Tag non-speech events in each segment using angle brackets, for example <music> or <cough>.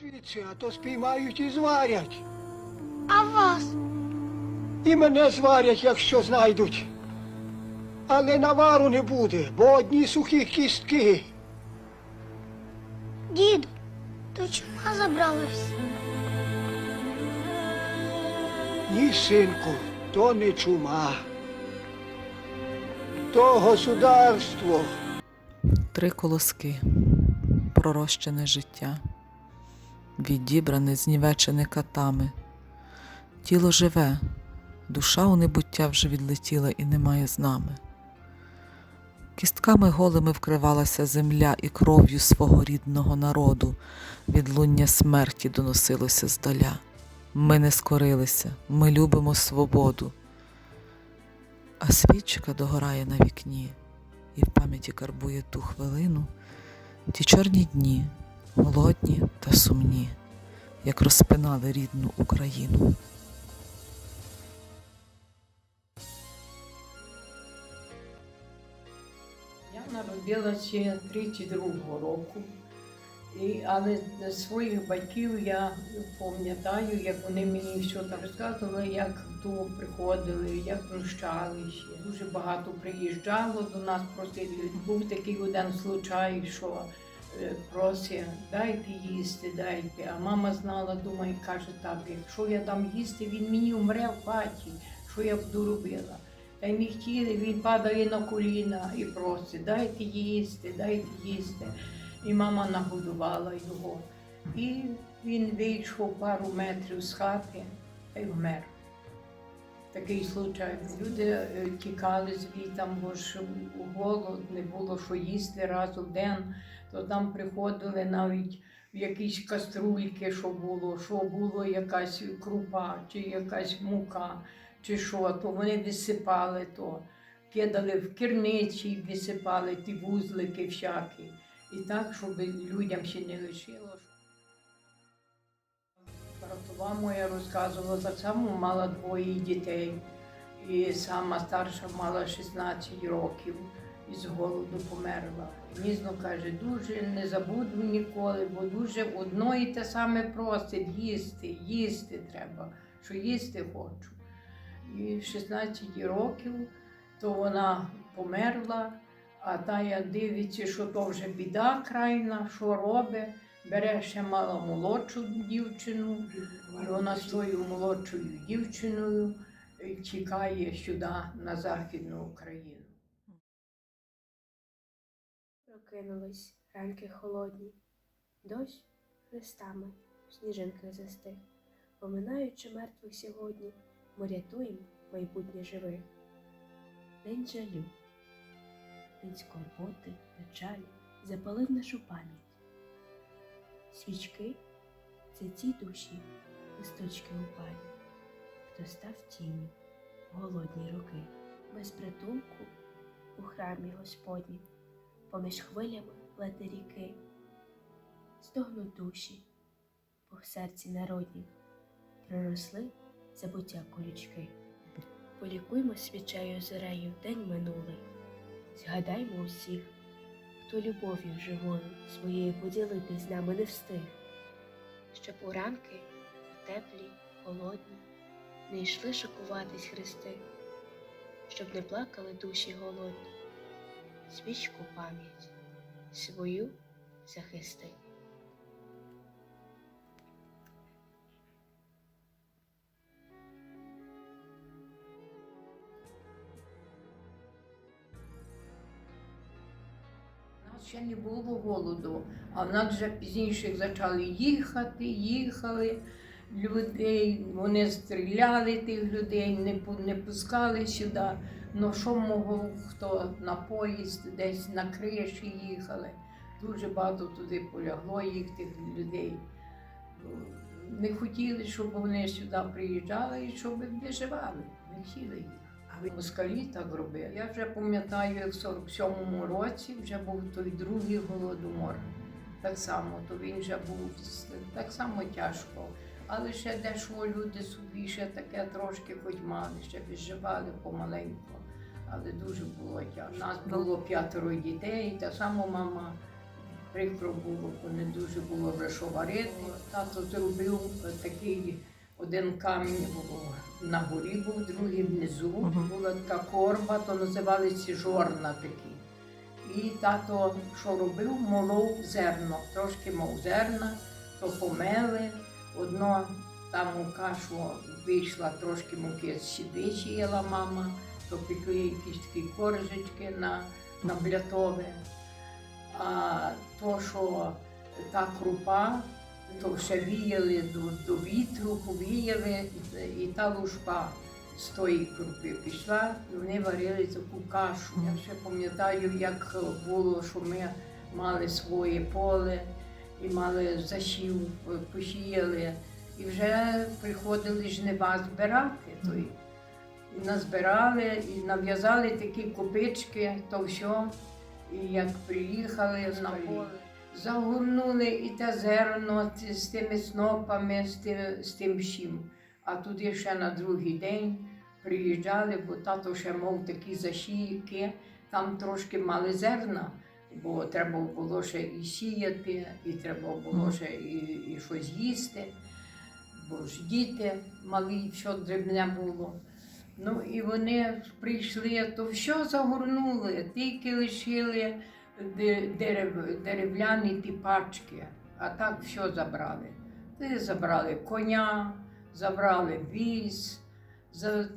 Звідси, а то спіймають і зварять. А вас? І мене зварять, якщо знайдуть. Але навару не буде, бо одні сухі кістки. Діду, то чума забралась? Ні, синку, то не чума. То государство. Три колоски, пророщене життя, відібране, знівечене катами. Тіло живе, душа у небуття вже відлетіла і немає з нами. Кістками голими вкривалася земля і кров'ю свого рідного народу, відлуння смерті доносилося здаля. Ми не скорилися, ми любимо свободу. А свічка догорає на вікні і в пам'яті карбує ту хвилину, ті чорні дні, голодні та сумні, як розпинали рідну Україну. Я народилася 32-го року, і, але своїх батьків я пам'ятаю, як вони мені все так розказували, як то приходили, як прощалися. Дуже багато приїжджало до нас просили. Був такий один случай, що просить, дайте їсти, дайте. А мама знала, думає, каже так, якщо я дам їсти, він мені умре в хаті, що я буду робила. Та й не хотіли, він падає на коліна і просить, дайте їсти, дайте їсти. І мама нагодувала його. І він вийшов пару метрів з хати та й вмер. Такий случай. Люди е, тікали звідти, бо ж голод, не було що їсти раз у день, то там приходили навіть в якісь каструльки, що було, що було якась крупа чи якась мука чи що, то вони висипали то, кидали в керниці, висипали ті вузлики всякі. І так, щоб людям ще не лишило. Братова моя розказувала, так само мала двоє дітей. І сама старша мала 16 років з голоду померла. Мізно каже, дуже не забуду ніколи, бо дуже одно і те саме просить їсти, їсти треба, що їсти хочу. І в 16 років то вона померла, а та я дивиться, що то вже біда крайна, що робить. Бере ще мала молодшу дівчину, і вона з тою молодшою дівчиною тікає сюди, на Західну Україну. Прокинулись ранки холодні, дощ листами в сніжинках застиг, поминаючи мертвих сьогодні, ми рятуємо майбутнє живих. День жалю, день скорботи, печалі запалив нашу пам'ять. Свічки це ті душі, листочки упалі, хто став тінню голодні роки, без притулку у храмі Господнім поміж хвилями лети ріки, стогнуть душі, бо в серці народнім проросли забуття колючки. Полікуймо свічею зорею день минулий, згадаймо усіх, хто любов'ю живою своєю поділитись з нами не встиг, щоб у ранки теплі, холодні, не йшли шокуватись хрести, щоб не плакали душі голодні свічку пам'ять свою захисти. Ще не було голоду, а в нас вже пізніше почали їхати, їхали людей, вони стріляли тих людей, не пускали сюди. Ну що могло, хто на поїзд, десь на криші їхали. Дуже багато туди полягло їх тих людей. Не хотіли, щоб вони сюди приїжджали і щоб виживали. Не хотіли їх. А москалі так робили. Я вже пам'ятаю, як в 47-му році вже був той другий голодомор. Так само, то він вже був так само тяжко. Але ще дещо люди собі ще таке трошки хоч мали, ще виживали помаленьку. Але дуже було тяжко. У нас було п'ятеро дітей, та сама мама прикро було, бо не дуже було вже що варити. Тато зробив е, такий один камінь було на горі був, другий внизу. Була така корба, то називалися жорна такі. І тато, що робив, молов зерно, трошки мов зерна, то помели. Одно там у кашу вийшла трошки муки сідичіяла мама, то пекли якісь такі коржечки на, на блятове. А то, що та крупа, то ще віяли до, до вітру, повіяли, і, та лужка з тої крупи пішла, і вони варили таку кашу. Я ще пам'ятаю, як було, що ми мали своє поле і мали засів, е, посіяли, і вже приходили жнива збирати. Той. Назбирали, і нав'язали такі копички, то все. І як приїхали на поле, загорнули і те зерно з тими снопами, з тим, з тим всім. А туди ще на другий день приїжджали, бо тато ще мав такі засійки, там трошки мали зерна, бо треба було ще і сіяти, і треба було ще і, і щось їсти, бо ж діти малі, все дрібне було. Ну і вони прийшли, то все загорнули, тільки лишили де- дерев, дерев'яні ті пачки, а так все забрали. Ти забрали коня, забрали віз, за,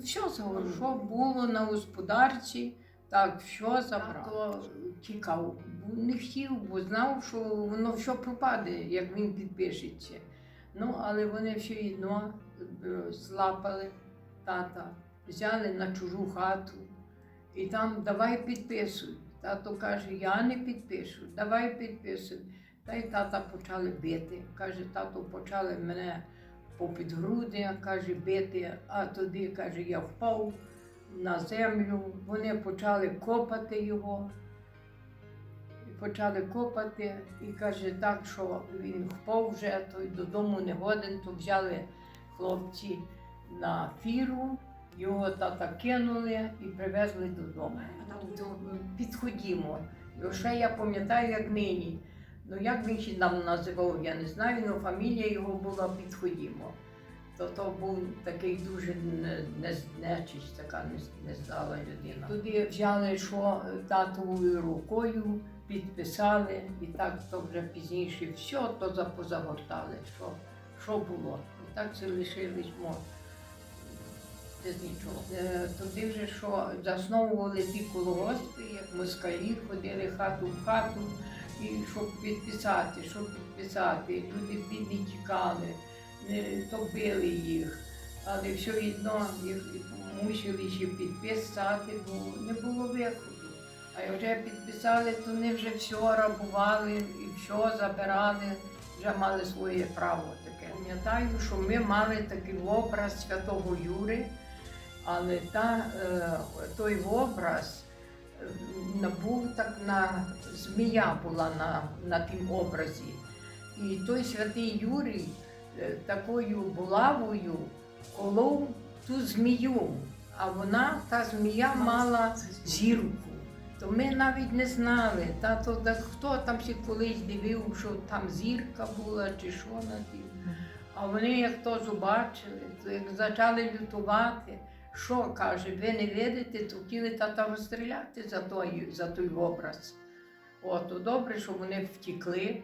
все забрали. Що було на господарці, так все забрали. Тікав, не хотів, бо знав, що воно все пропаде, як він підпишеться. Ну, але вони все одно е, злапали тата, взяли на чужу хату і там давай підписуй. Тато каже, я не підпишу, давай підписуй. Та й тата почали бити. Каже, тато почали мене попід груди, каже, бити, а тоді, каже, я впав на землю. Вони почали копати його. Почали копати і каже, так, що він впав вже, то й додому не годен, то взяли хлопці на фіру, його тата кинули і привезли додому. Підходімо. І ще я пам'ятаю, як нині. Ну як він ще нам називав, я не знаю, але фамілія його була підходімо. То то був такий дуже не- не- нечисть, така не- нездала людина. Туди взяли, що татовою рукою підписали, і так то вже пізніше все то запозагортали, що, що було. І так це лишились мо без нічого. Е, Туди вже що засновували ті колгоспи, як москалі ходили хату в хату, і щоб підписати, щоб підписати. Люди бідні тікали, топили їх, але все одно їх мусили ще підписати, бо не було виходу. А як вже підписали, то вони вже все рабували і все забирали, вже мали своє право таке. Пам'ятаю, що ми мали такий образ святого Юри, але та, е, той образ був так на змія була на, на тім образі. І той святий Юрій е, такою булавою колов ту змію, а вона, та змія, мала зірку. То ми навіть не знали, тато, так хто там ще колись дивив, що там зірка була чи що на тім. А вони як то побачили, то як почали лютувати, що каже, ви не видите, то хотіли тата розстріляти за той, за той образ. От, добре, що вони втікли,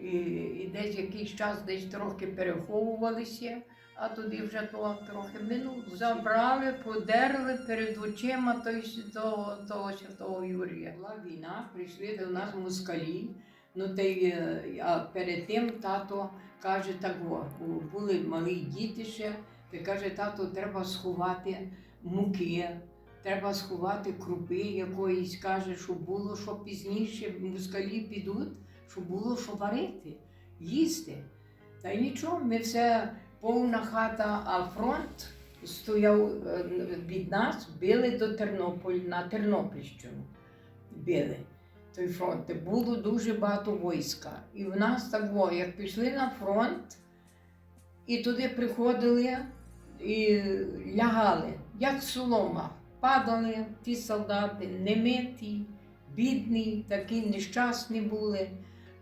і, і десь якийсь час десь трохи переховувалися, а тоді вже то трохи минуло. Забрали, подерли перед очима той, того, того святого Юрія. Була війна, прийшли до нас москалі. Ну, та й, е, а перед тим тато каже, так о, були малі діти ще, та каже, тато, треба сховати муки, треба сховати крупи якоїсь, каже, щоб було, що пізніше москалі підуть, щоб було що варити, їсти. Та й нічого, ми все повна хата, а фронт стояв е, від нас, били до Тернополя на Тернопільщину. Били той фронт. Було дуже багато війська. І в нас так, о, як пішли на фронт, і туди приходили і лягали, як солома. Падали ті солдати, немиті, бідні, такі нещасні були.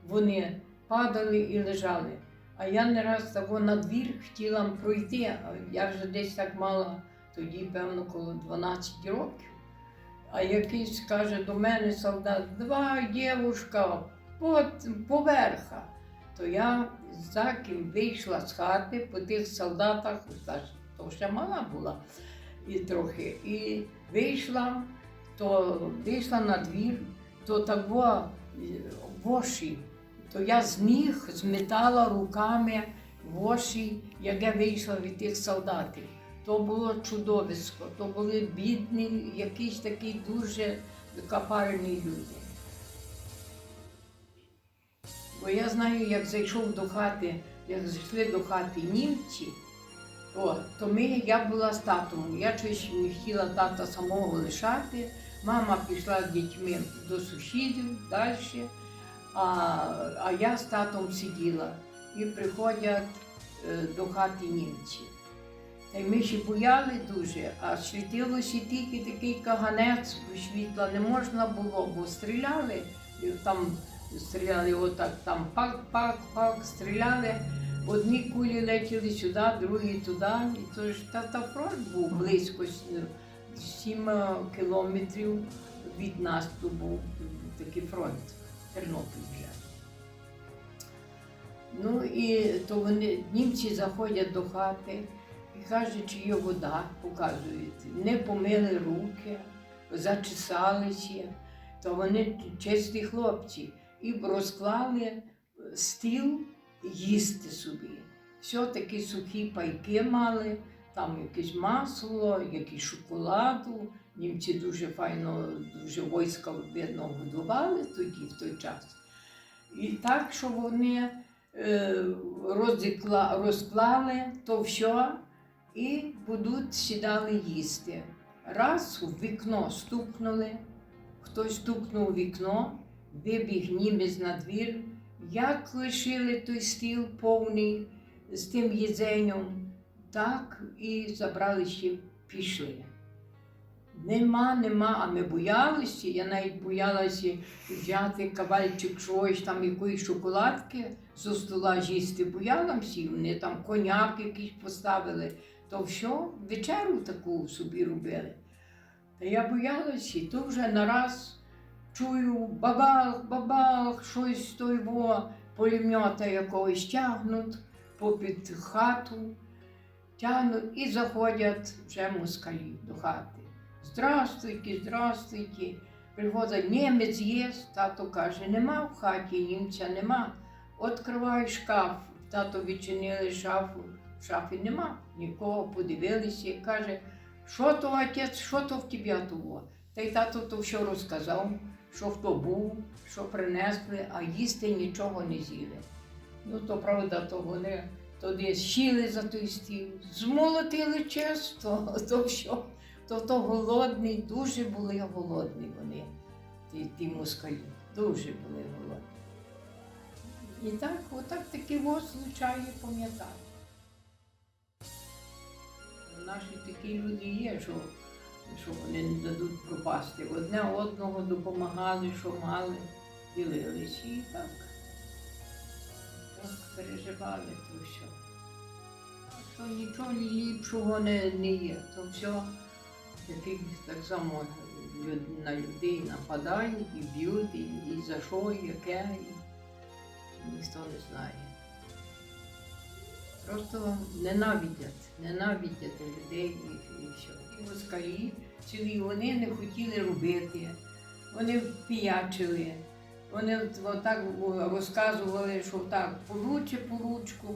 Вони падали і лежали. А я не раз того на двір хотіла пройти, я вже десь так мала тоді, певно, коло 12 років. А якийсь каже до мене солдат, два дівушка, поверха. То я ким вийшла з хати по тих солдатах, то ще мала була і трохи. І вийшла, то вийшла на двір, то того е, воші, то я з них зметала руками воші, як я вийшла від тих солдатів. То було чудовисько, то були бідні, якісь такі дуже капарні люди. Бо я знаю, як зайшов до хати, як зайшли до хати німці, о, то ми, я була з татом. Я щось не хотіла тата самого лишати. Мама пішла з дітьми до сусідів далі, а, а я з татом сиділа. І приходять е, до хати німці. Та й ми ще бояли дуже, а світилося тільки такий каганець, світла не можна було, бо стріляли, і там стріляли отак, там пак-пак-пак, стріляли. Одні кулі летіли сюди, другі туди. І то ж та, та фронт був близько сім е, кілометрів від нас то був такий фронт, Тернопіль вже. Ну і то вони німці заходять до хати і кажуть, чи є вода, показують. Не помили руки, зачесалися, то вони чесні хлопці і розклали стіл їсти собі. Все такі сухі пайки мали, там якесь масло, якийсь шоколаду. Німці дуже файно, дуже війська видно годували тоді, в той час. І так, що вони е, розікла, розклали то все і будуть сідали їсти. Раз у вікно стукнули, хтось стукнув у вікно, вибіг німець на двір, як лишили той стіл повний з тим їдzenням, так і забрали ще пішли. Нема, нема, а ми боялися. Я навіть боялася взяти кавальчик чогось там якоїсь шоколадки зо стола їсти. Боялася, вони там коняк якийсь поставили, то все, вечеру таку собі робили. Та я боялася, то вже нараз чую бабах, бабах, щось того пулемета якогось тягнуть попід хату, тягнуть і заходять вже москалі до хати. Здравствуйте, здравствуйте. Приходить німець є, тато каже, нема в хаті, німця нема. Откривай шкаф. Тато відчинили шафу, в шафі нема. Нікого подивилися і каже, що то отець, що то в тебе того? Та й тато то все розказав, що хто був, що принесли, а їсти нічого не з'їли. Ну, то правда, то вони туди сіли за той стіл, змолотили чисто, <laughs> то що, то то голодний, дуже були голодні вони, ті, ті москалі, дуже були голодні. І так, отак такі ось звичайні пам'ятаю. Наші такі люди є, що, що вони не дадуть пропасти. Одне одного допомагали, що мали, ділилися і так. Так переживали то все. Що нічого ліпшого не, не є, то все таких так само на людей нападають і б'ють, і, і за що, і яке, і ніхто не знає. Просто ненавидять, ненавидять людей і, і все. І москалі цілі вони не хотіли робити, вони піячили. Вони отак розказували, що так, поруче поручку,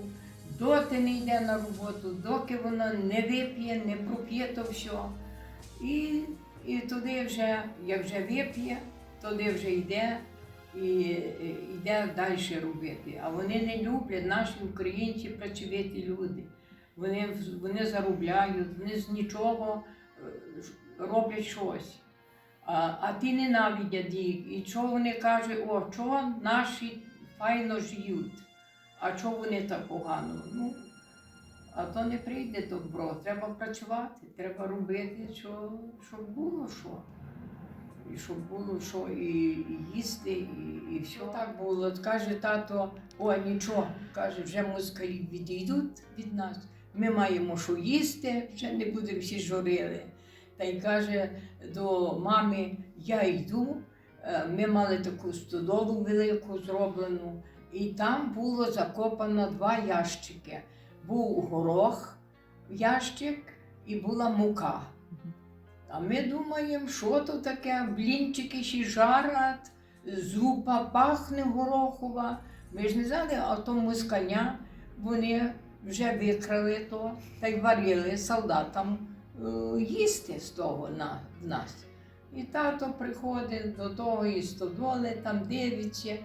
доти не йде на роботу, доки воно не вип'є, не проп'є то все. І, і туди вже, як вже вип'є, туди вже йде і йде далі робити. А вони не люблять, наші українці працьовиті люди. Вони, вони заробляють, вони з нічого е, роблять щось. А, а ті ненавидять їх. І що вони кажуть, о, чого наші файно живуть, а чого вони так погано? Ну, а то не прийде добро. Треба працювати, треба робити, що, щоб було що. І щоб було що і, і їсти, і, і все так було. Каже тато, о, нічого, каже, вже москалі відійдуть від нас. Ми маємо що їсти, вже не будемо всі журили. Та й каже до мами, я йду. Е, Ми мали таку стодолу велику зроблену, і там було закопано два ящики. Був горох, ящик і була мука. А ми думаємо, що то таке, блінчики ще жарять, зупа пахне горохова. Ми ж не знали, а то москаня вони вже викрали то та й варили солдатам е, їсти з того на нас. І тато приходить до того і стодоли, там дивиться,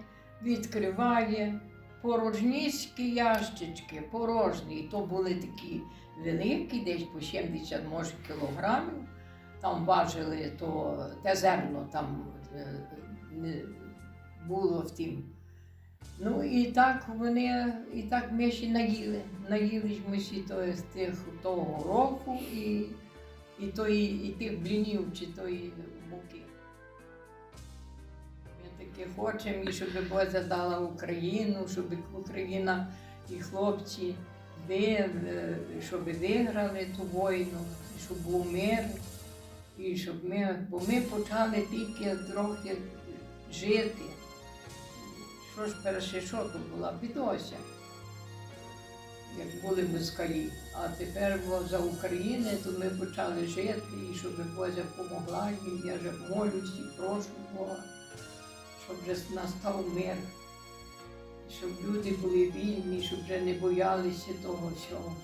відкриває порожніські ящички, порожні. І то були такі великі, десь по 70 може кілограмів. Там важили то те зерно там е, не було в тім. Ну і так вони, і так ми ще наїли. Наїли ж ми ще то, з тих, того гороху і, і, тої, і тих блінів чи тої муки. Ми таке хочемо, і щоб Бозя дала Україну, щоб Україна і хлопці е, щоб виграли ту війну, щоб був мир. І щоб ми, бо ми почали тільки трохи жити. Що ж перше, що то була бідося, як були москалі. А тепер за України, то ми почали жити, і щоб Бозя допомогла їм. Я вже молюсь і прошу Бога, щоб вже настав мир, щоб люди були вільні, щоб вже не боялися того всього.